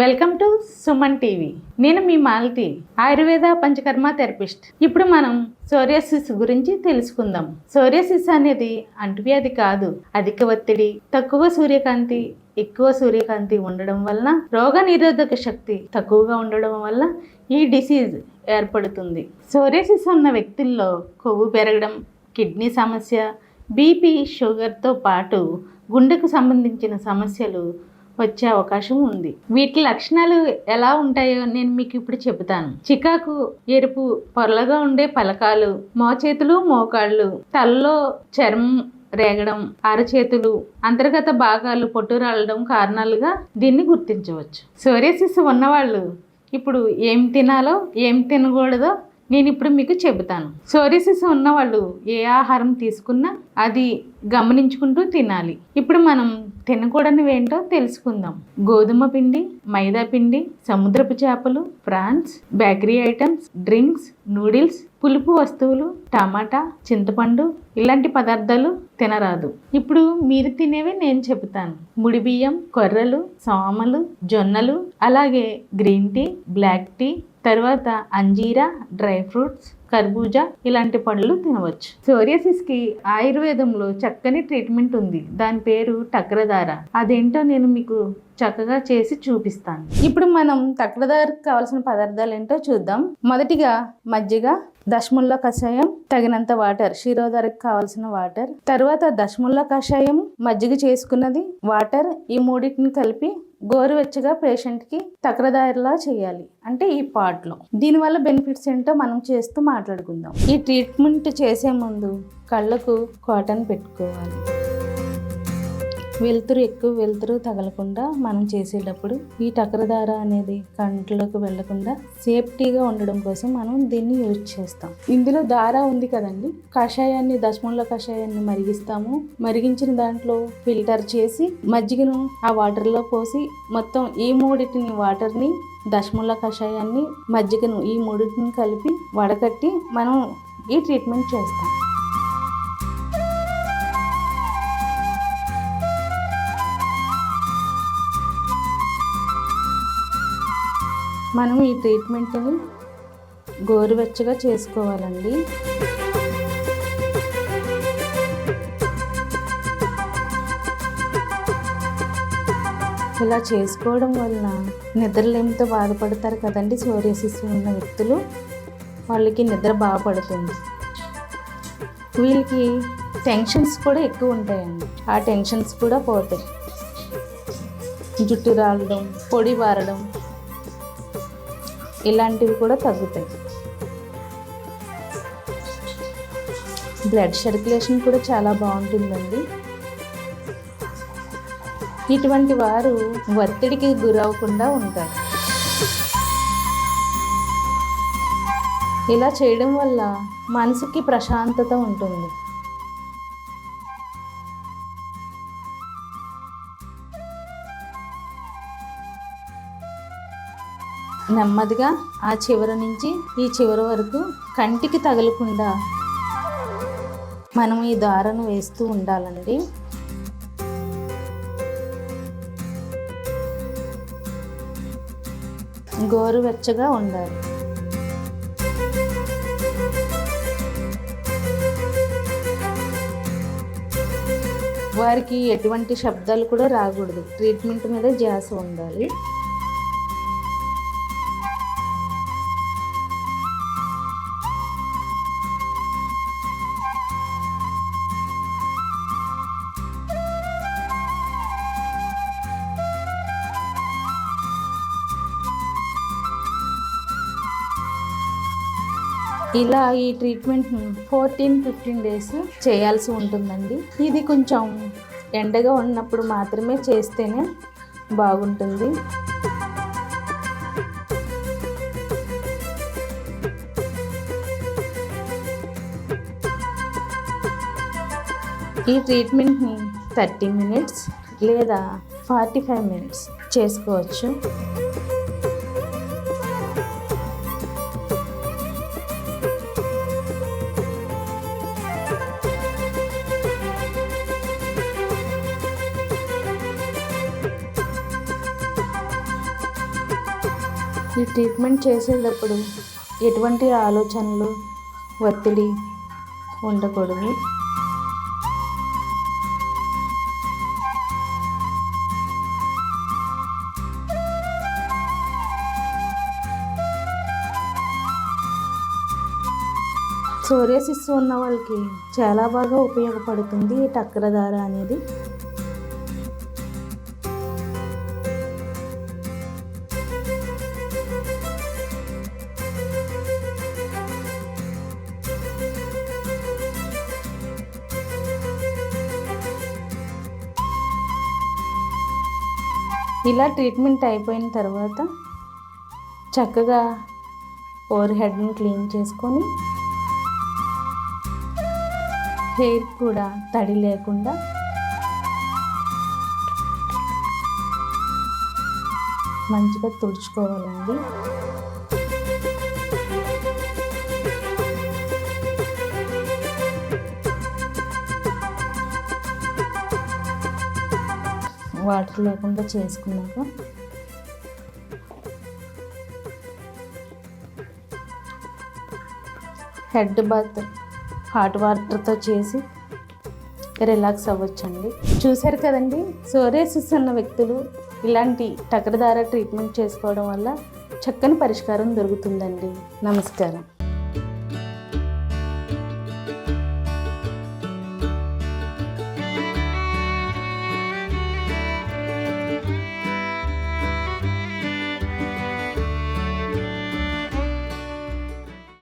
Welcome to Suman TV. నేను మీ Malathi Ayurveda panchakarma therapist. ఇప్పుడు మనం సోరియాసిస్ గురించి తెలుసుకుందాం. సోరియాసిస్ అనేది అంటువ్యాధి కాదు. అధిక ఒత్తిడి తక్కువ సూర్యకాంతి ఎక్కువ సూర్యకాంతి ఉండడం వలన రోగ నిరోధక శక్తి తక్కువగా ఉండడం వల్ల ఈ డిసీజ్ ఏర్పడుతుంది. సోరియాసిస్ ఉన్న వ్యక్తుల్లో కొవ్వు పెరగడం కిడ్నీ సమస్య బీపీ షుగర్తో పాటు గుండెకు సంబంధించిన సమస్యలు వచ్చే అవకాశం ఉంది. వీటి లక్షణాలు ఎలా ఉంటాయో నేను మీకు ఇప్పుడు చెబుతాను. చికాకు ఎరుపు పొరలుగా ఉండే పలకాలు మోచేతులు మోకాళ్ళు తలలో చర్మం రేగడం అరచేతులు అంతర్గత భాగాలు పొట్టు రాలడం కారణాలుగా దీన్ని గుర్తించవచ్చు. సోరియాసిస్ ఉన్నవాళ్ళు ఇప్పుడు ఏం తినాలో ఏం తినకూడదో నేను ఇప్పుడు మీకు చెబుతాను. సోరిసిస్ ఉన్నవాళ్ళు ఏ ఆహారం తీసుకున్నా అది గమనించుకుంటూ తినాలి. ఇప్పుడు మనం తినకూడనివి ఏంటో తెలుసుకుందాం. గోధుమ పిండి మైదా పిండి సముద్రపు చేపలు prawns bakery items drinks noodles పులుపు వస్తువులు టమాటా చింతపండు ఇలాంటి పదార్థాలు తినరాదు. ఇప్పుడు మీరు తినేవి నేను చెబుతాను. ముడి బియ్యం కొర్రలు సోమలు జొన్నలు అలాగే గ్రీన్ టీ బ్లాక్ టీ తర్వాత అంజీరా డ్రై ఫ్రూట్స్ కర్బూజా ఇలాంటి పండ్లు తినవచ్చు. సోరియాసిస్కి ఆయుర్వేదంలో చక్కని ట్రీట్మెంట్ ఉంది. దాని పేరు టక్రధార. అదేంటో నేను మీకు చక్కగా చేసి చూపిస్తాను. ఇప్పుడు మనం తక్రధారకు కావాల్సిన పదార్థాలు ఏంటో చూద్దాం. మొదటిగా మజ్జిగ దశముల్ల కషాయం తగినంత వాటర్ శిరోధరకు కావాల్సిన వాటర్. తర్వాత దశముల్ల కషాయం మజ్జిగ చేసుకున్నది వాటర్ ఈ మూడింటిని కలిపి గోరువెచ్చగా పేషెంట్కి తక్రదారిలా చేయాలి. అంటే ఈ పార్ట్లో. దీనివల్ల బెనిఫిట్స్ ఏంటో మనం చేస్తూ మాట్లాడుకుందాం. ఈ ట్రీట్మెంట్ చేసే ముందు కళ్ళకు కాటన్ పెట్టుకోవాలి. వెలుతురు ఎక్కువ వెలుతురు తగలకుండా మనం చేసేటప్పుడు ఈ టకరదార అనేది కంట్లోకి వెళ్ళకుండా సేఫ్టీగా ఉండడం కోసం మనం దీన్ని యూజ్ చేస్తాం. ఇందులో దార ఉంది కదండి. కషాయాన్ని దశముల కషాయాన్ని మరిగిస్తాము. మరిగించిన దాంట్లో ఫిల్టర్ చేసి మజ్జిగను ఆ వాటర్లో పోసి మొత్తం ఈ మూడిటిని వాటర్ని దశముల కషాయాన్ని మజ్జిగను ఈ మూడింటిని కలిపి వడకట్టి మనం ఈ ట్రీట్మెంట్ చేస్తాం. మనం ఈ ట్రీట్మెంట్ని గోరువెచ్చగా చేసుకోవాలండి. ఇలా చేసుకోవడం వలన నిద్రలేమితో బాధపడతారు కదండి సోరియాసిస్ ఉన్న వ్యక్తులు. వాళ్ళకి నిద్ర బాగా పడుతుంది. వీళ్ళకి టెన్షన్స్ కూడా ఎక్కువ ఉంటాయండి. ఆ టెన్షన్స్ కూడా పోతాయి. జుట్టు రాలడం పొడి వారడం ఇలాంటివి కూడా తగ్గుతాయి. బ్లడ్ సర్క్యులేషన్ కూడా చాలా బాగుంటుందండి. ఇటువంటి వారు ఒత్తిడికి గురవకుండా ఉంటారు. ఇలా చేయడం వల్ల మనసుకి ప్రశాంతత ఉంటుంది. నెమ్మదిగా ఆ చివరి నుంచి ఈ చివరి వరకు కంటికి తగలకుండా మనం ఈ దారను వేస్తూ ఉండాలండి. గోరువెచ్చగా ఉండాలి. వారికి ఎటువంటి శబ్దాలు కూడా రాకూడదు. ట్రీట్మెంట్ మీద ధ్యాస ఉండాలి. ఇలా ఈ ట్రీట్మెంట్ ఫోర్టీన్ ఫిఫ్టీన్ డేస్ చేయాల్సి ఉంటుందండి. ఇది కొంచెం ఎండగా ఉన్నప్పుడు మాత్రమే చేస్తేనే బాగుంటుంది. ఈ ట్రీట్మెంట్ని థర్టీ మినిట్స్ లేదా ఫార్టీ ఫైవ్ మినిట్స్ చేసుకోవచ్చు. ఈ ట్రీట్మెంట్ చేసేటప్పుడు ఎటువంటి ఆలోచనలు ఒత్తిడి ఉండకూడదు. సోరియాసిస్ ఉన్న వాళ్ళకి చాలా బాగా ఉపయోగపడుతుంది ఈ టక్కరదార అనేది. ఇలా ట్రీట్మెంట్ అయిపోయిన తర్వాత చక్కగా ఓవర్ హెడ్ని క్లీన్ చేసుకొని హెయిర్ కూడా తడి లేకుండా మంచిగా తుడుచుకోవాలండి. వాటర్ లేకుండా చేసుకున్నాక హెడ్ బాత్ హాట్ వాటర్తో చేసి రిలాక్స్ అవ్వచ్చండి. చూశారు కదండి సోరేసిస్ ఉన్న వ్యక్తులు ఇలాంటి టకరదార ట్రీట్మెంట్ చేసుకోవడం వల్ల చక్కని పరిష్కారం దొరుకుతుందండి. నమస్కారం.